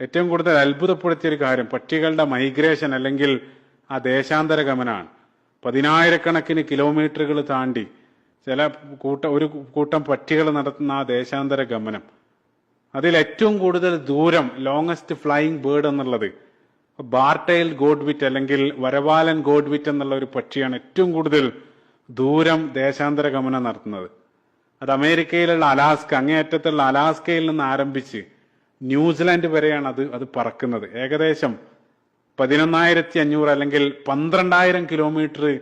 ഏറ്റവും കൂടുതൽ അത്ഭുതപ്പെടുത്തിയ ഒരു കാര്യം പക്ഷികളുടെ മൈഗ്രേഷൻ അല്ലെങ്കിൽ ആ ദേശാന്തര ഗമനാണ്. പതിനായിരക്കണക്കിന് കിലോമീറ്ററുകൾ താണ്ടി ചില കൂട്ട ഒരു കൂട്ടം പക്ഷികൾ നടത്തുന്ന ആ ദേശാന്തര ഗമനം. അതിൽ ഏറ്റവും കൂടുതൽ ദൂരം ലോങ്ങസ്റ്റ് ഫ്ലൈയിങ് ബേർഡ് എന്നുള്ളത് ബാർട്ടൈൽ ഗോഡ്വിറ്റ് അല്ലെങ്കിൽ വരവാലൻ ഗോഡ്വിറ്റ് എന്നുള്ള ഒരു പക്ഷിയാണ് ഏറ്റവും കൂടുതൽ ദൂരം ദേശാന്തര ഗമനം നടത്തുന്നത്. അത് അമേരിക്കയിലുള്ള അലാസ്ക അങ്ങേയറ്റത്തുള്ള അലാസ്കയിൽ നിന്ന് ആരംഭിച്ച് ന്യൂസിലാൻഡ് വരെയാണ് അത് അത് പറക്കുന്നത്. ഏകദേശം പതിനൊന്നായിരത്തി അഞ്ഞൂറ് അല്ലെങ്കിൽ പന്ത്രണ്ടായിരം കിലോമീറ്റർ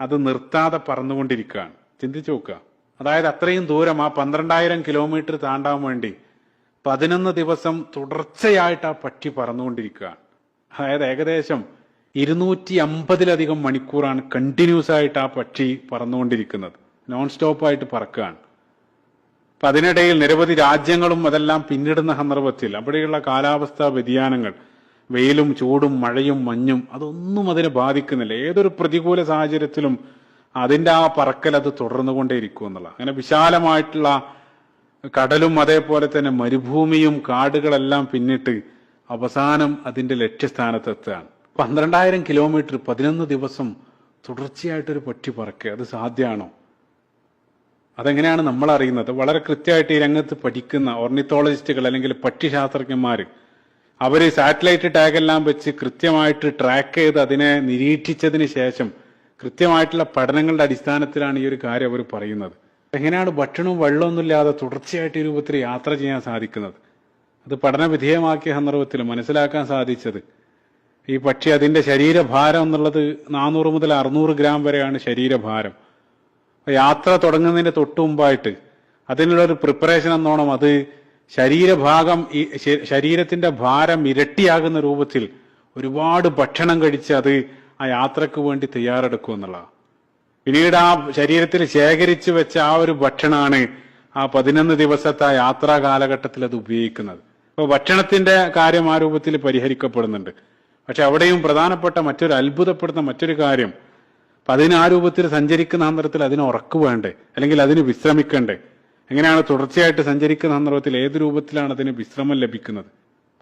അത് നിർത്താതെ പറന്നുകൊണ്ടിരിക്കുകയാണ്. ചിന്തിച്ചു നോക്കുക. അതായത് അത്രയും ദൂരം ആ പന്ത്രണ്ടായിരം കിലോമീറ്റർ താണ്ടാൻ വേണ്ടി പതിനൊന്ന് ദിവസം തുടർച്ചയായിട്ട് ആ പക്ഷി പറന്നുകൊണ്ടിരിക്കുകയാണ്. അതായത് ഏകദേശം ഇരുന്നൂറ്റി അമ്പതിലധികം മണിക്കൂറാണ് കണ്ടിന്യൂസ് ആയിട്ട് ആ പക്ഷി പറന്നുകൊണ്ടിരിക്കുന്നത്. നോൺ സ്റ്റോപ്പ് ആയിട്ട് പറക്കുകയാണ്. അപ്പൊ അതിനിടയിൽ നിരവധി രാജ്യങ്ങളും അതെല്ലാം പിന്നിടുന്ന സന്ദർഭത്തിൽ അവിടെയുള്ള കാലാവസ്ഥാ വ്യതിയാനങ്ങൾ വെയിലും ചൂടും മഴയും മഞ്ഞും അതൊന്നും അതിനെ ബാധിക്കുന്നില്ല. ഏതൊരു പ്രതികൂല സാഹചര്യത്തിലും അതിന്റെ ആ പറക്കൽ അത് തുടർന്നുകൊണ്ടേയിരിക്കും എന്നുള്ള അങ്ങനെ വിശാലമായിട്ടുള്ള കടലും അതേപോലെ തന്നെ മരുഭൂമിയും കാടുകളെല്ലാം പിന്നിട്ട് അവസാനം അതിന്റെ ലക്ഷ്യസ്ഥാനത്തെത്തുകയാണ്. പന്ത്രണ്ടായിരം കിലോമീറ്റർ പതിനൊന്ന് ദിവസം തുടർച്ചയായിട്ടൊരു പക്ഷി പറക്കുക അത് സാധ്യമാണോ? അതെങ്ങനെയാണ് നമ്മൾ അറിയുന്നത്? വളരെ കൃത്യമായിട്ട് ഈ രംഗത്ത് പഠിക്കുന്ന ഓർണിത്തോളജിസ്റ്റുകൾ അല്ലെങ്കിൽ പക്ഷിശാസ്ത്രജ്ഞന്മാർ അവർ സാറ്റലൈറ്റ് ടാഗെല്ലാം വെച്ച് കൃത്യമായിട്ട് ട്രാക്ക് ചെയ്ത് അതിനെ നിരീക്ഷിച്ചതിന് ശേഷം കൃത്യമായിട്ടുള്ള പഠനങ്ങളുടെ അടിസ്ഥാനത്തിലാണ് ഈ ഒരു കാര്യം അവർ പറയുന്നത്. എങ്ങനെയാണ് ഭക്ഷണവും വെള്ളമൊന്നും ഇല്ലാതെ തുടർച്ചയായിട്ട് ഈ രൂപത്തിൽ യാത്ര ചെയ്യാൻ സാധിക്കുന്നത്? അത് പഠനവിധേയമാക്കിയ സന്ദർഭത്തിൽ മനസ്സിലാക്കാൻ സാധിച്ചത് ഈ പക്ഷി അതിന്റെ ശരീരഭാരം എന്നുള്ളത് നാനൂറ് മുതൽ അറുന്നൂറ് ഗ്രാം വരെയാണ് ശരീരഭാരം. യാത്ര തുടങ്ങുന്നതിന്റെ തൊട്ട് മുമ്പായിട്ട് അതിനുള്ള ഒരു പ്രിപ്പറേഷൻ എന്നോണം അത് ശരീരഭാഗം ശരീരത്തിന്റെ ഭാരം ഇരട്ടിയാകുന്ന രൂപത്തിൽ ഒരുപാട് ഭക്ഷണം കഴിച്ച് അത് ആ യാത്രയ്ക്ക് വേണ്ടി തയ്യാറെടുക്കും എന്നുള്ളതാണ്. പിന്നീട് ആ ശരീരത്തിൽ ശേഖരിച്ചു വെച്ച ആ ഒരു ഭക്ഷണമാണ് ആ പതിനൊന്ന് ദിവസത്തെ ആ യാത്രാ കാലഘട്ടത്തിൽ അത് ഉപയോഗിക്കുന്നത്. അപ്പൊ ഭക്ഷണത്തിന്റെ കാര്യം ആ രൂപത്തിൽ പരിഹരിക്കപ്പെടുന്നുണ്ട്. പക്ഷെ അവിടെയും പ്രധാനപ്പെട്ട മറ്റൊരു അത്ഭുതപ്പെടുന്ന മറ്റൊരു കാര്യം അപ്പൊ അതിന് ആ രൂപത്തിൽ സഞ്ചരിക്കുന്ന സന്ദർഭത്തിൽ അതിന് ഉറക്കു വേണ്ടേ? അല്ലെങ്കിൽ അതിന് വിശ്രമിക്കണ്ടേ? എങ്ങനെയാണ് തുടർച്ചയായിട്ട് സഞ്ചരിക്കുന്ന സന്ദർഭത്തിൽ ഏത് രൂപത്തിലാണ് അതിന് വിശ്രമം ലഭിക്കുന്നത്?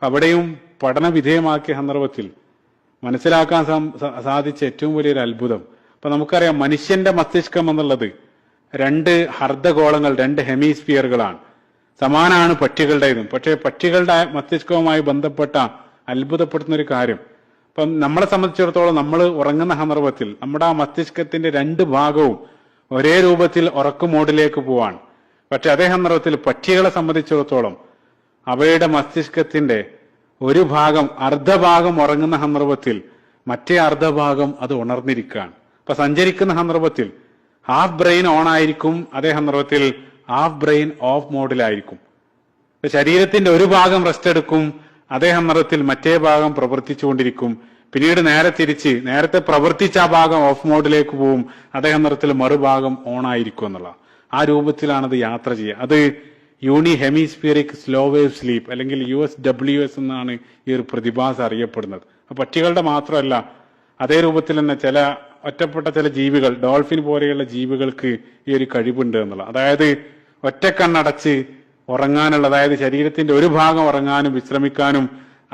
അവിടെയും പഠന വിധേയമാക്കിയ സന്ദർഭത്തിൽ മനസ്സിലാക്കാൻ സാധിച്ച ഏറ്റവും വലിയൊരു അത്ഭുതം. അപ്പൊ നമുക്കറിയാം മനുഷ്യന്റെ മസ്തിഷ്കം എന്നുള്ളത് രണ്ട് ഹർദ്ധഗോളങ്ങൾ രണ്ട് ഹെമിസ്ഫിയറുകളാണ്. സമാനാണ് പക്ഷികളുടേതും. പക്ഷേ പക്ഷികളുടെ മസ്തിഷ്കവുമായി ബന്ധപ്പെട്ട അത്ഭുതപ്പെടുത്തുന്ന ഒരു കാര്യം. അപ്പം നമ്മളെ സംബന്ധിച്ചിടത്തോളം നമ്മൾ ഉറങ്ങുന്ന സന്ദർഭത്തിൽ നമ്മുടെ ആ മസ്തിഷ്കത്തിന്റെ രണ്ട് ഭാഗവും ഒരേ രൂപത്തിൽ ഉറക്കു മോഡിലേക്ക് പോവാണ്. പക്ഷെ അതേ സന്ദർഭത്തിൽ പക്ഷികളെ സംബന്ധിച്ചിടത്തോളം അവയുടെ മസ്തിഷ്കത്തിന്റെ ഒരു ഭാഗം അർദ്ധഭാഗം ഉറങ്ങുന്ന സന്ദർഭത്തിൽ മറ്റേ അർദ്ധഭാഗം അത് ഉണർന്നിരിക്കുകയാണ്. അപ്പൊ സഞ്ചരിക്കുന്ന സന്ദർഭത്തിൽ ഹാഫ് ബ്രെയിൻ ഓൺ ആയിരിക്കും അതേ സന്ദർഭത്തിൽ ഹാഫ് ബ്രെയിൻ ഓഫ് മോഡിലായിരിക്കും ഇപ്പൊ ശരീരത്തിന്റെ ഒരു ഭാഗം റെസ്റ്റ് എടുക്കും അതേ മതത്തിൽ മറ്റേ ഭാഗം പ്രവർത്തിച്ചുകൊണ്ടിരിക്കും. പിന്നീട് നേരെ തിരിച്ച് നേരത്തെ പ്രവർത്തിച്ച ആ ഭാഗം ഓഫ് മോഡിലേക്ക് പോവും. അതേ നിറത്തിൽ മറുഭാഗം ഓൺ ആയിരിക്കും എന്നുള്ള. ആ രൂപത്തിലാണ് അത് യാത്ര ചെയ്യുക. അത് യൂണി ഹെമിസ്ഫിയറിക് സ്ലോ വേവ് സ്ലീപ്പ് അല്ലെങ്കിൽ യു എസ് ഡബ്ല്യു എസ് എന്നാണ് ഈ ഒരു പ്രതിഭാസം അറിയപ്പെടുന്നത്. പക്ഷികളുടെ മാത്രമല്ല അതേ രൂപത്തിൽ തന്നെ ചില ഒറ്റപ്പെട്ട ചില ജീവികൾ ഡോൾഫിൻ പോലെയുള്ള ജീവികൾക്ക് ഈ ഒരു കഴിവുണ്ട് എന്നുള്ള. അതായത് ഒറ്റക്കണ്ണടച്ച് ഉറങ്ങാനുള്ള അതായത് ശരീരത്തിന്റെ ഒരു ഭാഗം ഉറങ്ങാനും വിശ്രമിക്കാനും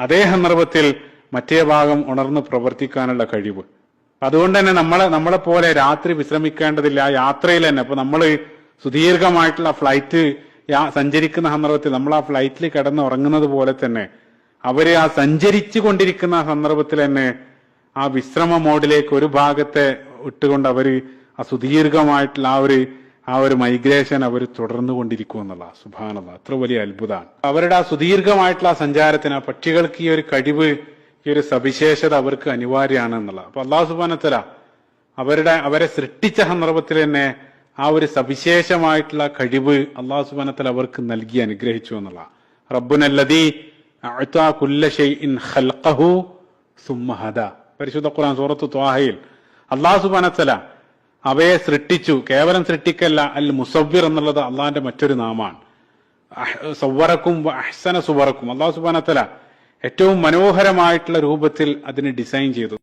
അതേ സന്ദർഭത്തിൽ മറ്റേ ഭാഗം ഉണർന്ന് പ്രവർത്തിക്കാനുള്ള കഴിവ്. അതുകൊണ്ട് തന്നെ നമ്മളെ നമ്മളെ പോലെ രാത്രി വിശ്രമിക്കേണ്ടതില്ല യാത്രയിൽ തന്നെ. അപ്പൊ നമ്മൾ സുദീർഘമായിട്ടുള്ള ഫ്ലൈറ്റ് സഞ്ചരിക്കുന്ന സന്ദർഭത്തിൽ നമ്മൾ ആ ഫ്ലൈറ്റിൽ കിടന്ന് ഉറങ്ങുന്നത് പോലെ തന്നെ അവർ ആ സഞ്ചരിച്ചു കൊണ്ടിരിക്കുന്ന സന്ദർഭത്തിൽ തന്നെ ആ വിശ്രമ മോഡിലേക്ക് ഒരു ഭാഗത്തെ ഇട്ടുകൊണ്ട് അവർ ആ സുദീർഘമായിട്ടുള്ള ആ ഒരു ആ ഒരു മൈഗ്രേഷൻ അവർ തുടർന്നു കൊണ്ടിരിക്കും എന്നുള്ള അത്ര വലിയ അത്ഭുതമാണ്. അവരുടെ ആ സുദീർഘമായിട്ടുള്ള ആ സഞ്ചാരത്തിന് ആ പക്ഷികൾക്ക് ഈ ഒരു കഴിവ് ഈ ഒരു സവിശേഷത അവർക്ക് അനിവാര്യമാണ് എന്നുള്ള. അപ്പൊ അള്ളാഹു സുബാനത്തല അവരുടെ അവരെ സൃഷ്ടിച്ച സന്ദർഭത്തിൽ തന്നെ ആ ഒരു സവിശേഷമായിട്ടുള്ള കഴിവ് അള്ളാഹു സുബാനത്തല അവർക്ക് നൽകി അനുഗ്രഹിച്ചു എന്നുള്ള. സുമ്മ പരിശുദ്ധ ഖുർആൻ സൂറത്ത് ത്വാഹയിൽ അള്ളാഹു സുബാനത്തല അവയെ സൃഷ്ടിച്ചു. കേവലം സൃഷ്ടിക്കല്ല അൽ മുസവ്വിർ എന്നുള്ളത് അള്ളാഹിന്റെ മറ്റൊരു നാമാണ്. സവ്വറക്കും അഹ്സന സുവറക്കും. അള്ളാഹു സുബാനത്തല ഏറ്റവും മനോഹരമായിട്ടുള്ള രൂപത്തിൽ അതിനെ ഡിസൈൻ ചെയ്തു.